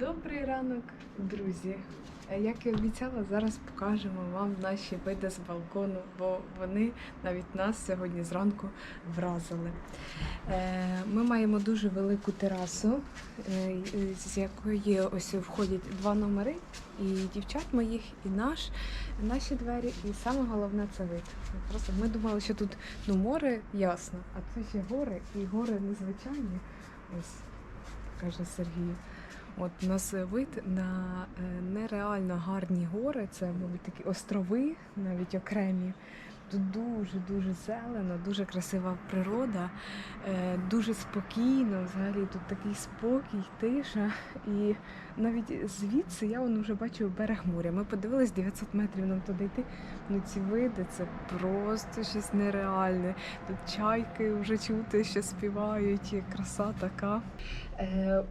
Добрий ранок, друзі. Е, Як і обіцяла, зараз покажемо вам наші види з балкону, бо вони навіть нас сьогодні зранку вразили. Е, Ми маємо дуже велику терасу, е, з якої ось входять два номери, і дівчат моїх, і наш, наші двері. І саме головне це вид. Просто ми думали, що тут ну, море ясно, а це ще гори, і гори незвичайні. Ось каже Сергій. От у нас вид на е, нереально гарні гори. Це, мабуть, такі острови, навіть окремі. Тут дуже дуже зелено, дуже красива природа, е, дуже спокійно. Взагалі тут такий спокій, тиша. І навіть звідси я вон вже бачу берег моря. Ми подивились 900 метрів нам туди йти. Ну ці види це просто щось нереальне. Тут чайки вже чути, що співають, краса така. Е,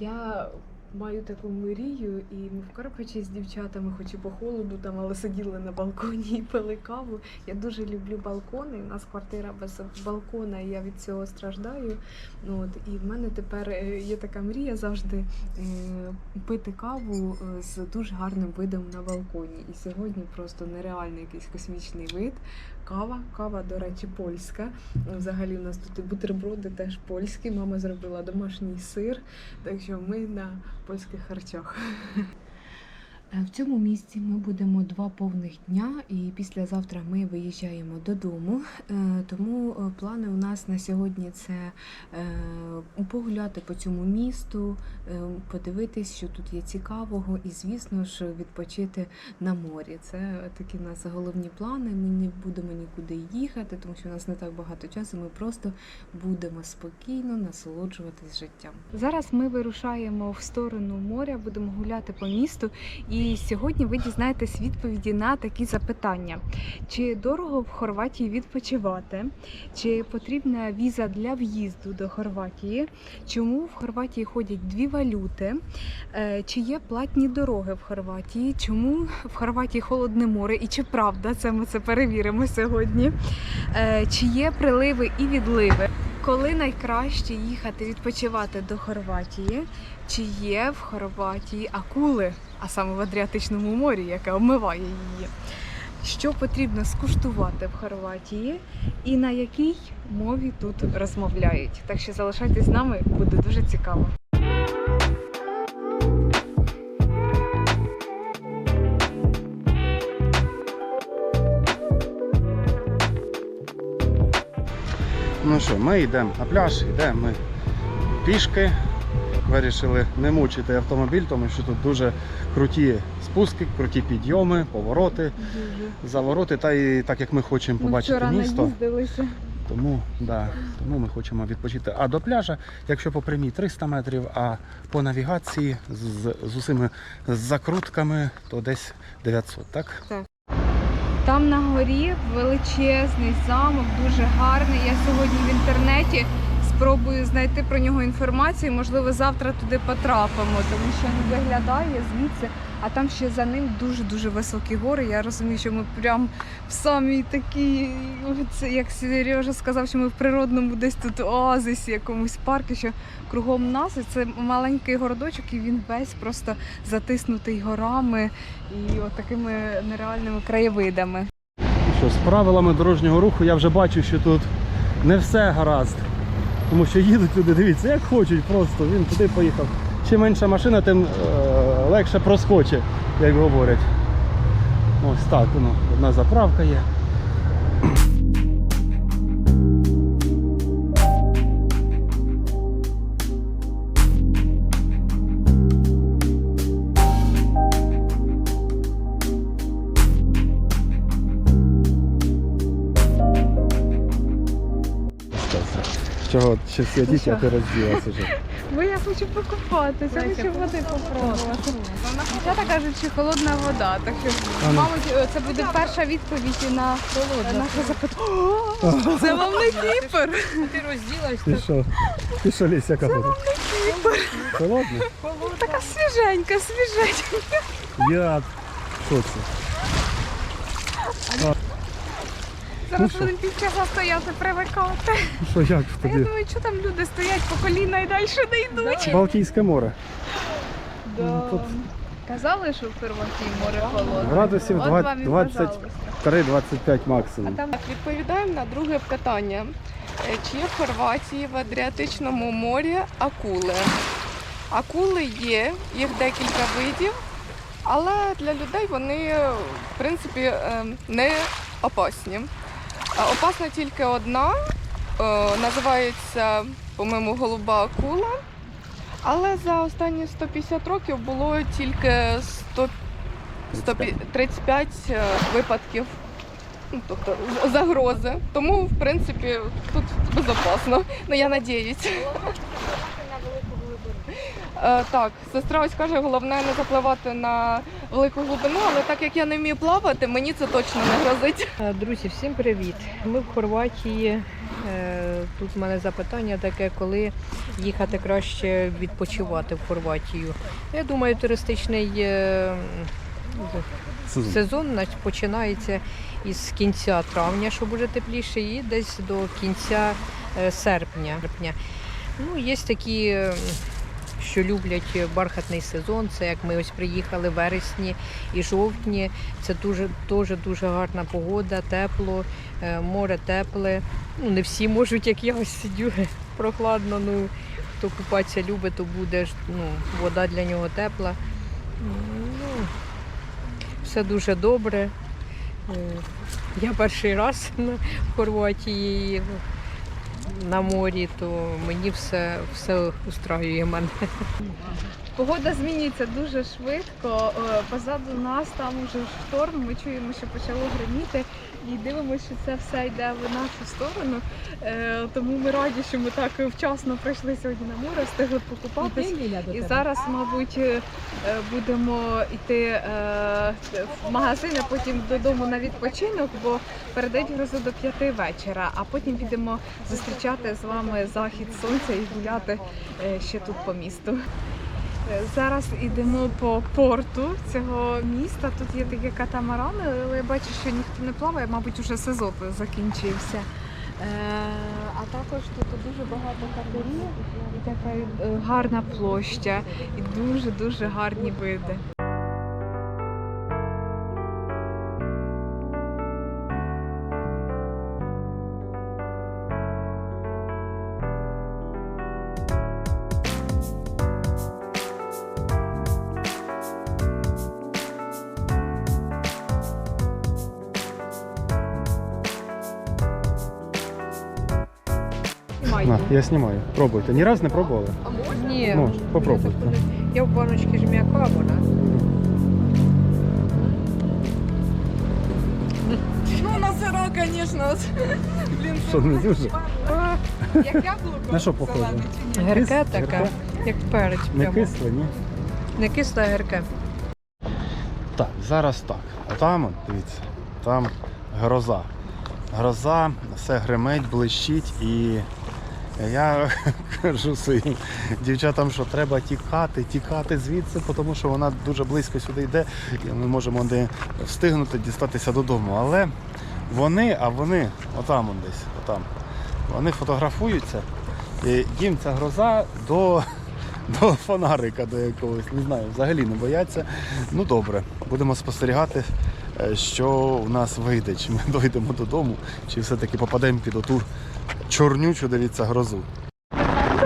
я маю таку мрію, і ми в Карпачі з дівчатами, хоч і по холоду там, але сиділи на балконі і пили каву. Я дуже люблю балкони. У нас квартира без балкона, і я від цього страждаю. От, і в мене тепер е, є така мрія завжди е, пити каву е, з дуже гарним видом на балконі. І сьогодні просто нереальний якийсь космічний вид. Кава, кава, до речі, польська. Взагалі у нас тут і бутерброди теж польські. Мама зробила домашній сир, так що ми на польських харчах. Е, В цьому місці ми будемо два повних дня, і післязавтра ми виїжджаємо додому. Е, Тому е, плани у нас на сьогодні це погуляти по цьому місту, подивитись, що тут є цікавого, і, звісно ж, відпочити на морі. Це такі в нас головні плани. Ми не будемо нікуди їхати, тому що у нас не так багато часу. Ми просто будемо спокійно насолоджуватись життям. Зараз ми вирушаємо в сторону моря, будемо гуляти по місту. І сьогодні ви дізнаєтесь відповіді на такі запитання: чи дорого в Хорватії відпочивати, чи потрібна віза для в'їзду до Хорватії, чому в Хорватії ходять дві валюти, е, чи є платні дороги в Хорватії, чому в Хорватії холодне море, і чи правда це ми це перевіримо сьогодні, Е, чи є приливи і відливи. Коли найкраще їхати відпочивати до Хорватії? Чи є в Хорватії акули, а саме в Адріатичному морі, яке обмиває її? Що потрібно скуштувати в Хорватії і на якій мові тут розмовляють? Так що залишайтесь з нами, буде дуже цікаво. Ну що, ми йдемо на пляж, йдемо ми пішки. Вирішили не мучити автомобіль, тому що тут дуже круті спуски, круті підйоми, повороти, завороти, та і так як ми хочемо побачити місто. Тому, да, тому ми хочемо відпочити. А до пляжа, якщо по прямій 300 метрів, а по навігації з, з усіми закрутками, то десь 900, так? Там на горі величезний замок, дуже гарний. Я сьогодні в інтернеті спробую знайти про нього інформацію. Можливо, завтра туди потрапимо, тому що він виглядає звідси, а там ще за ним дуже-дуже високі гори. Я розумію, що ми прям в самій такій, це, як Сережа сказав, що ми в природному десь тут оазисі, якомусь парку, що кругом нас і це маленький городочок, і він весь просто затиснутий горами і от такими нереальними краєвидами. Що з правилами дорожнього руху я вже бачу, що тут не все гаразд. Тому що їдуть люди, дивіться, як хочуть просто. Він туди поїхав. Чим менша машина, тим е, легше проскочить, як говорять. Ось так, ну, одна заправка є. Чого ще святіть, а ти розділася вже. Бо я хочу покупатися, хочу води попробувати. Дівчата кажуть, що холодна вода, так що, ну. мабуть, це буде перша відповідь на наше запитання. Це вам не Кіпр! Ти розділась, Ти що? Ти що лісь, яка тут? Холодно? Така свіженька, свіженька. Я. Це? Зараз що? будемо півчаса стояти, привикати. Ну Що як в А я думаю, що там люди стоять по коліна і далі не йдуть. Балтійське море. Да. Тут Казали, що в Хорватії море холодне. градусів От два- вам і 20 пожалуйста. 3-25 А максимум. там відповідаємо на друге питання. Е, Чи є в Хорватії в Адріатичному морі акули? Акули є, їх декілька видів, але для людей вони в принципі е, не опасні. Опасна тільки одна, е, називається, по-моєму, голуба акула. Але за останні 150 років було тільки 100, 135 е, випадків ну, тобто загрози. Тому, в принципі, тут безпечно. Ну, я надіюсь. Е, так, сестра ось каже, головне не запливати на велику глибину, але так як я не вмію плавати, мені це точно не грозить. Е, Друзі, всім привіт! Ми в Хорватії. Е, Тут в мене запитання таке, коли їхати краще відпочивати в Хорватію. Я думаю, туристичний Сезон. сезон починається із кінця травня, щоб уже тепліше, і десь до кінця серпня. Ну, є такі, що люблять бархатний сезон. Це як ми ось приїхали вересні і жовтні. Це дуже дуже дуже гарна погода, тепло, е, море тепле. Ну, не всі можуть, як я ось сидю прохладно. Ну, хто купатися любить, то буде ну, вода для нього тепла. Ну, все дуже добре. Е, Я перший раз в Хорватії на морі, то мені все, все устраює мене. Погода змінюється дуже швидко. Е, Позаду нас там уже шторм. Ми чуємо, що почало гриміти, і дивимося, що це все йде в нашу сторону. Е, Тому ми раді, що ми так вчасно прийшли сьогодні на море, встигли покупатись. І зараз, мабуть, е, будемо йти в магазин, а потім додому на відпочинок, бо передають грозу до п'яти вечора, а потім підемо зустрічати з вами захід сонця і гуляти ще тут по місту. Зараз йдемо по порту цього міста. Тут є такі катамарани, але я бачу, що ніхто не плаває, мабуть, вже сезон закінчився. Е, А також тут дуже багато катерів і така е, гарна площа, і дуже дуже гарні види. На, я знімаю. Пробуйте. Ні разу не пробували? Ні, Може, попробуйте. я в баночці ж м'яка вона. Ну, на сиро, звісно. Блін, Що не дуже? як яблуко. На що похоже? чи ні? Кис- така, як перець Не прямо. кисле, ні? Не кисле, а гірке. Так, зараз так. Там, от, дивіться, там гроза. Гроза, все гримить, блищить і я кажу своїм дівчатам, що треба тікати, тікати звідси, тому що вона дуже близько сюди йде, і ми можемо не встигнути дістатися додому. Але вони, а вони, отам он десь, отам, вони фотографуються, і їм ця гроза до, до фонарика до якогось, не знаю, взагалі не бояться. Ну добре, будемо спостерігати, е, що у нас вийде, чи ми дойдемо додому, чи все-таки попадемо під оту чорнючу, дивіться, грозу.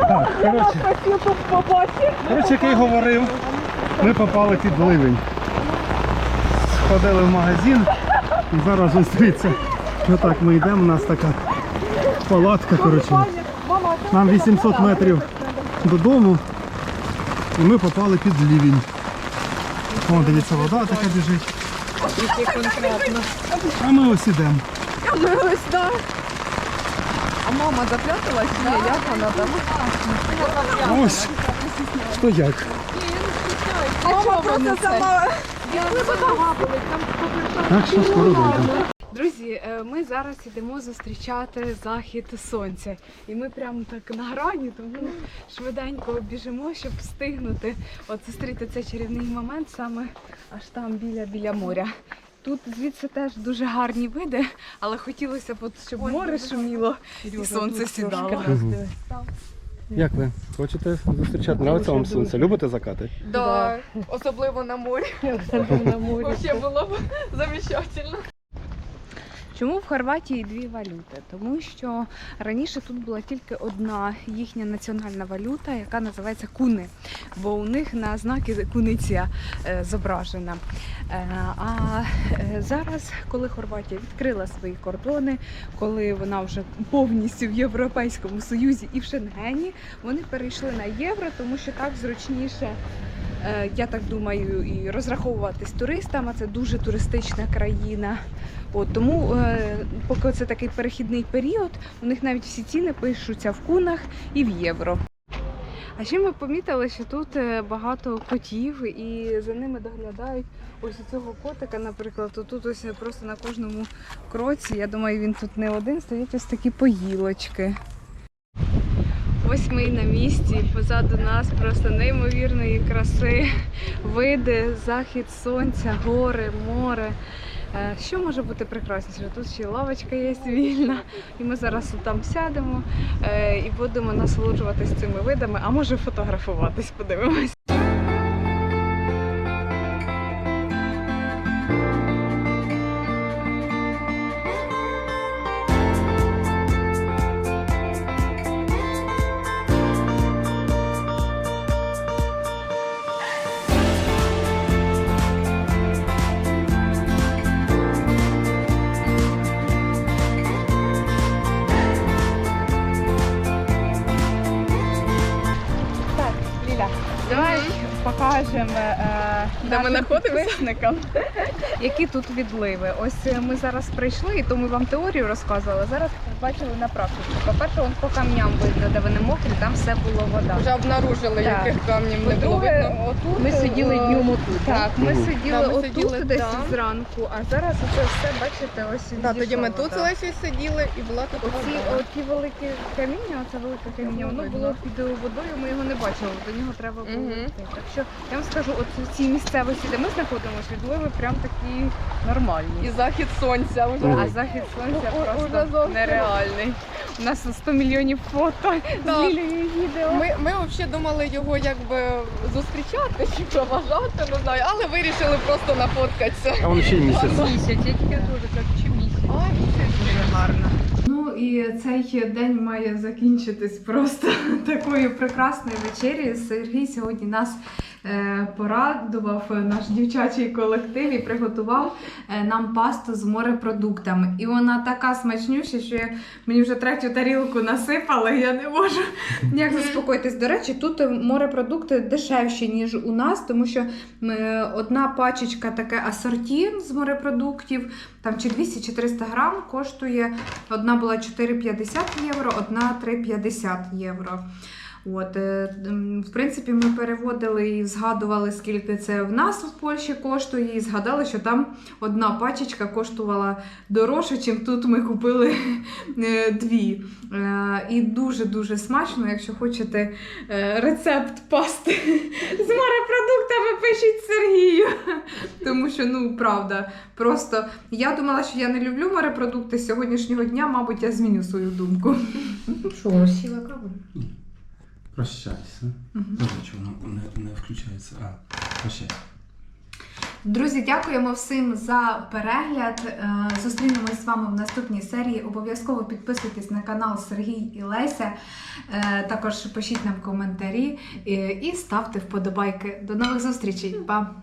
Так, коротше, коротше, як говорив, ми попали під ливень. Сходили в магазин і зараз ось дивіться, отак ми йдемо, у нас така палатка, коротше. Нам 800 метрів додому, і ми попали під ливень. О, дивіться, вода така біжить. А ми ось ідемо. Ось. А мама запляталась? Ні, як вона там? Ось. Хто як? Мама просто сама. Так що скоро дойдемо. Друзі, е, ми зараз йдемо зустрічати захід сонця. І ми прямо так на грані, тому швиденько біжимо, щоб встигнути от зустріти цей чарівний момент саме аж там біля біля моря. Тут звідси теж дуже гарні види, але хотілося б, от, щоб море шуміло і сонце сідало. Мгм. Як ви? Хочете зустрічати? Нравиться вам сонце? Любите закати? Да, особливо на морі. на морі. Вообще було б замечательно. Чому в Хорватії дві валюти? Тому що раніше тут була тільки одна їхня національна валюта, яка називається куни, бо у них на знаки куниця е, зображена. Е, а е, зараз, коли Хорватія відкрила свої кордони, коли вона вже повністю в Європейському Союзі і в Шенгені, вони перейшли на євро, тому що так зручніше. Е, Я так думаю, і розраховуватись туристам, а це дуже туристична країна. От тому, е, поки це такий перехідний період, у них навіть всі ціни пишуться в кунах і в євро. А ще ми помітили, що тут е, багато котів і за ними доглядають. Ось цього котика, наприклад, тут ось просто на кожному кроці, я думаю, він тут не один, стоять ось такі поїлочки. Ось ми на місці. Позаду нас просто неймовірної краси, види, захід сонця, гори, море. Е, Що може бути прекрасніше? Тут ще лавочка є вільна, і ми зараз там сядемо е, і будемо насолоджуватись цими видами, а може фотографуватись, подивимось. Покажемо е, Де ми нашим знаходимося? підписникам, які тут відливи. Ось е, ми зараз прийшли, і то ми вам теорію розказували. Зараз бачили на практиці. По-перше, по камням видно, де вони мокрі, там все було вода. Вже обнаружили, Так. яких камнів не було По-друге, видно. отут Ми сиділи е, днем отут. Так, ми Мгм. сиділи Да, ми отут сиділи десь там. зранку, а зараз оце все, бачите, ось Да, тоді ми тут з. Лесією сиділи і була тут Оці вода. оті великі каміння, оце велике каміння, воно видно. було під водою, ми його не бачили, до нього треба було Мгм. йти. Так що я вам скажу, от в цій місцевості, де ми знаходимося, відливи прям такі нормальні. І захід сонця вже. А захід сонця О- просто уже зовсім. нереальний. У нас 100 мільйонів фото Да. з Лілією відео. Ми, ми взагалі думали його якби зустрічати чи проважати, не знаю, але вирішили просто нафоткатися. А вам ще місяць. Місяць, я тільки теж так, чи місяць. Ой, Дуже гарно. Ну і цей день має закінчитись просто такою прекрасною вечерю. Сергій сьогодні нас порадував е, наш дівчачий колектив і приготував е, нам пасту з морепродуктами. І вона така смачнюща, що я, мені вже третю тарілку насипали, я не можу ніяк заспокоїтись. До речі, тут морепродукти дешевші, ніж у нас, тому що е, одна пачечка таке асорті з морепродуктів, там чи 200 чи 300 грам коштує. Одна була 4,50 євро, одна 3,50 євро. От, е, в принципі, ми переводили і згадували, скільки це в нас в Польщі коштує, і згадали, що там одна пачечка коштувала дорожче, ніж тут ми купили е, дві. Е, І дуже-дуже смачно, якщо хочете рецепт пасти з морепродуктами, пишіть Сергію. Тому що, ну, правда, просто я думала, що я не люблю морепродукти з сьогоднішнього дня, мабуть, я зміню свою думку. Що, сіла каву? Прощайся. Чого воно не, не включається? А, прощайся. Друзі, дякуємо всім за перегляд. Е, Зустрінемось з вами в наступній серії. Обов'язково підписуйтесь на канал Сергій і Леся. Е, Також пишіть нам коментарі е, і ставте вподобайки. До нових зустрічей. Па!